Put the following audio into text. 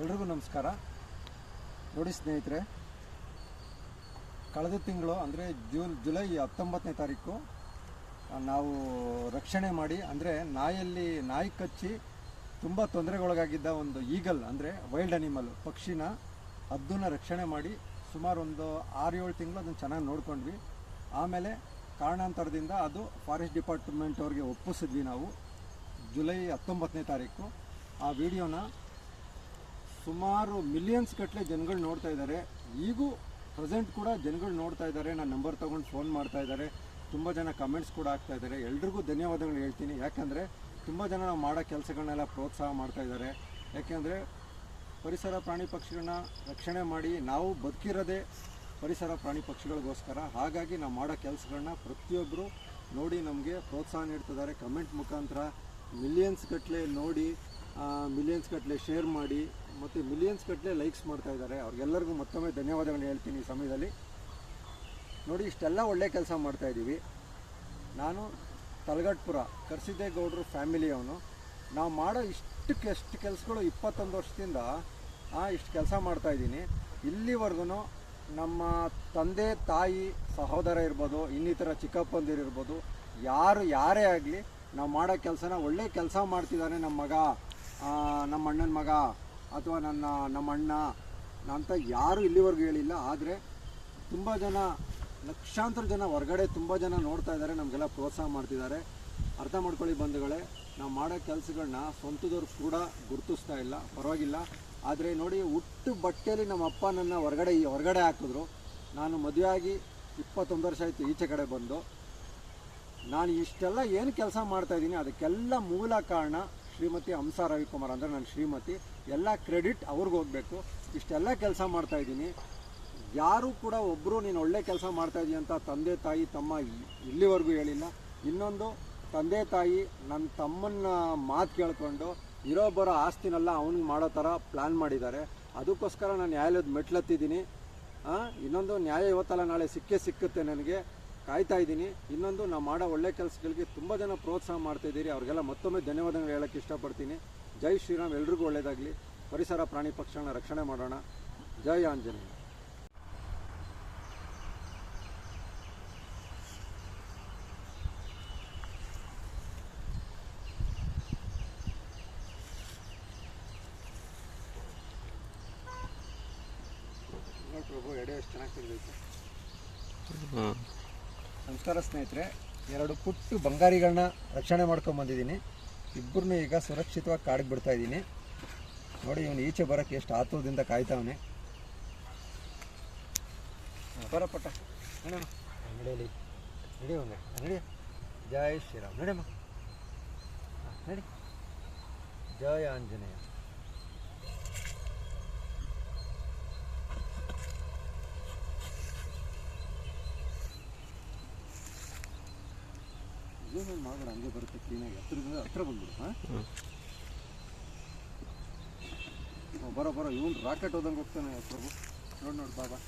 ಎಲ್ರಿಗೂ ನಮಸ್ಕಾರ. ನೋಡಿ ಸ್ನೇಹಿತರೆ, ಕಳೆದ ತಿಂಗಳು, ಅಂದರೆ ಜೂನ್ ಜುಲೈ ಹತ್ತೊಂಬತ್ತನೇ ತಾರೀಕು, ನಾವು ರಕ್ಷಣೆ ಮಾಡಿ, ಅಂದರೆ ನಾಯಲ್ಲಿ ನಾಯಿ ಕಚ್ಚಿ ತುಂಬ ತೊಂದರೆಗೊಳಗಾಗಿದ್ದ ಒಂದು ಈಗಲ್, ಅಂದರೆ ವೈಲ್ಡ್ ಅನಿಮಲ್, ಪಕ್ಷಿನ ಅದನ್ನು ರಕ್ಷಣೆ ಮಾಡಿ ಸುಮಾರು ಒಂದು ಆರು ಏಳು ತಿಂಗಳು ಅದನ್ನು ಚೆನ್ನಾಗಿ ನೋಡ್ಕೊಂಡ್ವಿ. ಆಮೇಲೆ ಕಾರಣಾಂತರದಿಂದ ಅದು ಫಾರೆಸ್ಟ್ ಡಿಪಾರ್ಟ್ಮೆಂಟ್ ಅವ್ರಿಗೆ ಒಪ್ಪಿಸಿದ್ವಿ ನಾವು, ಜುಲೈ ಹತ್ತೊಂಬತ್ತನೇ ತಾರೀಕು. ಆ ವಿಡಿಯೋನ ಸುಮಾರು ಮಿಲಿಯನ್ಸ್ ಗಟ್ಟಲೆ ಜನಗಳು ನೋಡ್ತಾ ಇದ್ದಾರೆ ಈಗೂ ಪ್ರೆಸೆಂಟ್ ಕೂಡ ಜನಗಳು ನೋಡ್ತಾ ಇದ್ದಾರೆ ನಾನು ನಂಬರ್ ತೊಗೊಂಡು ಫೋನ್ ಮಾಡ್ತಾ ಇದ್ದಾರೆ ತುಂಬ ಜನ ಕಮೆಂಟ್ಸ್ ಕೂಡ ಆಗ್ತಾ ಇದ್ದಾರೆ ಎಲ್ರಿಗೂ ಧನ್ಯವಾದಗಳು ಹೇಳ್ತೀನಿ. ಯಾಕಂದರೆ ತುಂಬ ಜನ ನಾವು ಮಾಡೋ ಕೆಲಸಗಳನ್ನೆಲ್ಲ ಪ್ರೋತ್ಸಾಹ ಮಾಡ್ತಾ ಇದ್ದಾರೆ ಯಾಕೆಂದರೆ ಪರಿಸರ ಪ್ರಾಣಿ ಪಕ್ಷಿಗಳನ್ನ ರಕ್ಷಣೆ ಮಾಡಿ ನಾವು ಬದುಕಿರೋದೇ ಪರಿಸರ ಪ್ರಾಣಿ ಪಕ್ಷಿಗಳಿಗೋಸ್ಕರ. ಹಾಗಾಗಿ ನಾವು ಮಾಡೋ ಕೆಲಸಗಳನ್ನ ಪ್ರತಿಯೊಬ್ಬರು ನೋಡಿ ನಮಗೆ ಪ್ರೋತ್ಸಾಹ ನೀಡ್ತಿದ್ದಾರೆ. ಕಮೆಂಟ್ ಮುಖಾಂತರ ಮಿಲಿಯನ್ಸ್ ಗಟ್ಟಲೆ ನೋಡಿ ಮಿಲಿಯನ್ಸ್ ಗಟ್ಟಲೆ ಶೇರ್ ಮಾಡಿ ಮತ್ತು ಮಿಲಿಯನ್ಸ್ ಗಟ್ಟಲೆ ಲೈಕ್ಸ್ ಮಾಡ್ತಾ ಇದ್ದಾರೆ. ಅವ್ರಿಗೆಲ್ಲರಿಗೂ ಮತ್ತೊಮ್ಮೆ ಧನ್ಯವಾದಗಳನ್ನ ಹೇಳ್ತೀನಿ ಈ ಸಮಯದಲ್ಲಿ. ನೋಡಿ, ಇಷ್ಟೆಲ್ಲ ಒಳ್ಳೆ ಕೆಲಸ ಮಾಡ್ತಾ ಇದ್ದೀವಿ. ನಾನು ತಲಗಟ್ಪುರ ಕರ್ಸಿದ್ದೇಗೌಡರು ಫ್ಯಾಮಿಲಿಯವನು ನಾವು ಮಾಡೋ ಇಷ್ಟಕ್ಕೆ ಎಷ್ಟು ಕೆಲಸಗಳು ಇಪ್ಪತ್ತೊಂದು ವರ್ಷದಿಂದ ಇಷ್ಟು ಕೆಲಸ ಮಾಡ್ತಾ ಇದ್ದೀನಿ. ಇಲ್ಲಿವರೆಗೂ ನಮ್ಮ ತಂದೆ, ತಾಯಿ, ಸಹೋದರ ಇರ್ಬೋದು, ಇನ್ನಿತರ ಚಿಕ್ಕಪ್ಪಂದಿರು ಇರ್ಬೋದು, ಯಾರು ಯಾರೇ ಆಗಲಿ ನಾವು ಮಾಡೋ ಕೆಲಸನ ಒಳ್ಳೆ ಕೆಲಸ ಮಾಡ್ತಿದ್ದಾನೆ ನಮ್ಮ ಮಗ ನಮ್ಮ ಅಣ್ಣನ ಮಗ. ಅಥವಾ ನನ್ನ, ನಮ್ಮ ಅಣ್ಣ ಅಂತ ಯಾರೂ ಇಲ್ಲಿವರೆಗೂ ಹೇಳಿಲ್ಲ, ಆದರೆ ತುಂಬ ಜನ, ಲಕ್ಷಾಂತರ ಜನ ಹೊರಗಡೆ ತುಂಬ ಜನ ನೋಡ್ತಾ ಇದ್ದಾರೆ, ನಮಗೆಲ್ಲ ಪ್ರೋತ್ಸಾಹ ಮಾಡ್ತಿದ್ದಾರೆ. ಅರ್ಥ ಮಾಡ್ಕೊಳ್ಳಿ ಬಂಧುಗಳೇ, ನಾವು ಮಾಡೋ ಕೆಲಸಗಳನ್ನ ಸ್ವಂತದವ್ರು ಕೂಡ ಗುರುತಿಸ್ತಾ ಇಲ್ಲ, ಪರವಾಗಿಲ್ಲ. ಆದರೆ ನೋಡಿ, ಹುಟ್ಟು ಬಟ್ಟೆಯಲ್ಲಿ ನಮ್ಮ ಅಪ್ಪ ನನ್ನ ಹೊರಗಡೆ ಹೊರಗಡೆ ಹಾಕಿದ್ರು. ನಾನು ಮದುವೆ ಆಗಿ ಇಪ್ಪತ್ತೊಂದು ವರ್ಷ ಆಯಿತು ಈಚೆ ಕಡೆ ಬಂದು. ನಾನು ಇಷ್ಟೆಲ್ಲ ಏನು ಕೆಲಸ ಮಾಡ್ತಾಯಿದ್ದೀನಿ ಅದಕ್ಕೆಲ್ಲ ಮೂಲ ಕಾರಣ ಶ್ರೀಮತಿ ಹಂಸ ರವಿಕುಮಾರ್ ಅಂದರೆ ನನ್ನ ಶ್ರೀಮತಿ, ಎಲ್ಲ ಕ್ರೆಡಿಟ್ ಅವ್ರಿಗೆ ಹೋಗಬೇಕು. ಇಷ್ಟೆಲ್ಲ ಕೆಲಸ ಮಾಡ್ತಾಯಿದ್ದೀನಿ ಯಾರು ಕೂಡ ಒಬ್ಬರು ನೀನು ಒಳ್ಳೆ ಕೆಲಸ ಮಾಡ್ತಾ ಇದೀಯ ಅಂತ ತಂದೆ, ತಾಯಿ, ತಮ್ಮ ಇಲ್ಲಿವರೆಗೂ ಹೇಳಿಲ್ಲ. ಇನ್ನೊಂದು, ತಂದೆ, ತಾಯಿ ನನ್ನ ತಮ್ಮನ್ನ ಮಾತು ಕೇಳ್ಕೊಂಡು ಇರೋ ಬರೋ ಆಸ್ತಿನೆಲ್ಲ ಅವ್ನಿಗೆ ಮಾಡೋ ಥರ ಪ್ಲ್ಯಾನ್ ಮಾಡಿದ್ದಾರೆ. ಅದಕ್ಕೋಸ್ಕರ ನಾನು ನ್ಯಾಯಾಲಯದ ಮೆಟ್ಲತ್ತಿದ್ದೀನಿ. ಇನ್ನೊಂದು ನ್ಯಾಯ ಇವತ್ತಲ್ಲ, ನಾಳೆ ಸಿಕ್ಕೇ ಸಿಕ್ಕುತ್ತೆ ನನಗೆ. ಕಾಯ್ತಾ ಇದ್ದೀನಿ. ಇನ್ನೊಂದು ನಾವು ಮಾಡೋ ಒಳ್ಳೆ ಕೆಲಸಗಳಿಗೆ ತುಂಬ ಜನ ಪ್ರೋತ್ಸಾಹ ಮಾಡ್ತಾ ಇದ್ದೀರಿ. ಅವ್ರಿಗೆಲ್ಲ ಮತ್ತೊಮ್ಮೆ ಧನ್ಯವಾದಗಳು ಹೇಳೋಕ್ಕೆ ಇಷ್ಟಪಡ್ತೀನಿ. ಜೈ ಶ್ರೀರಾಮ್. ಎಲ್ರಿಗೂ ಒಳ್ಳೆಯದಾಗಲಿ ಪರಿಸರ ಪ್ರಾಣಿ ಪಕ್ಷಿಗಳನ್ನ ರಕ್ಷಣೆ ಮಾಡೋಣ. ಜೈ ಆಂಜನೇಯ. ಪ್ರಭು ಎಡೆ ಎಷ್ಟು ಚೆನ್ನಾಗಿ ತಿಂದೈತೆ? ನಮಸ್ಕಾರ ಸ್ನೇಹಿತರೆ, ಎರಡು ಪುಟ್ಟು ಬಂಗಾರಿಗಳನ್ನ ರಕ್ಷಣೆ ಮಾಡ್ಕೊಂಡು ಬಂದಿದ್ದೀನಿ. ಇಬ್ಬರನ್ನೂ ಈಗ ಸುರಕ್ಷಿತವಾಗಿ ಕಾಡಿಗೆ ಬಿಡ್ತಾ ಇದ್ದೀನಿ. ನೋಡಿ, ಇವನು ಈಚೆ ಬರೋಕ್ಕೆ ಎಷ್ಟು ಆತುರದಿಂದ ಕಾಯ್ತಾವನೆ. ಬರ ಪಟ್ಟ. ನಡೆಯಮ್ಮ. ನಡೆಯಲಿ ನಡಿ ಒಮ್ಮೆ ನಡಿ. ಜೈ ಶ್ರೀರಾಮ್. ನಡಿಯಮ್ಮ. ನಡಿ. ಜಯ ಆಂಜನೇಯ. ಏನು ಮಾಡೋಣ ಹಂಗೆ ಬರುತ್ತೆ ಕ್ಲೀನಾಗಿ ಹತ್ರ ಹತ್ರ ಬಂದ್ಬಿಡು ಹಾಂ? ಬರೋ ಬರೋ ಇವನು ರಾಕೆಟ್ ಹೋದಂಗೆ ಹೋಗ್ತಾನೆ ಪ್ರಭು. ನೋಡಿ ನೋಡಿ ಬಾಬಾ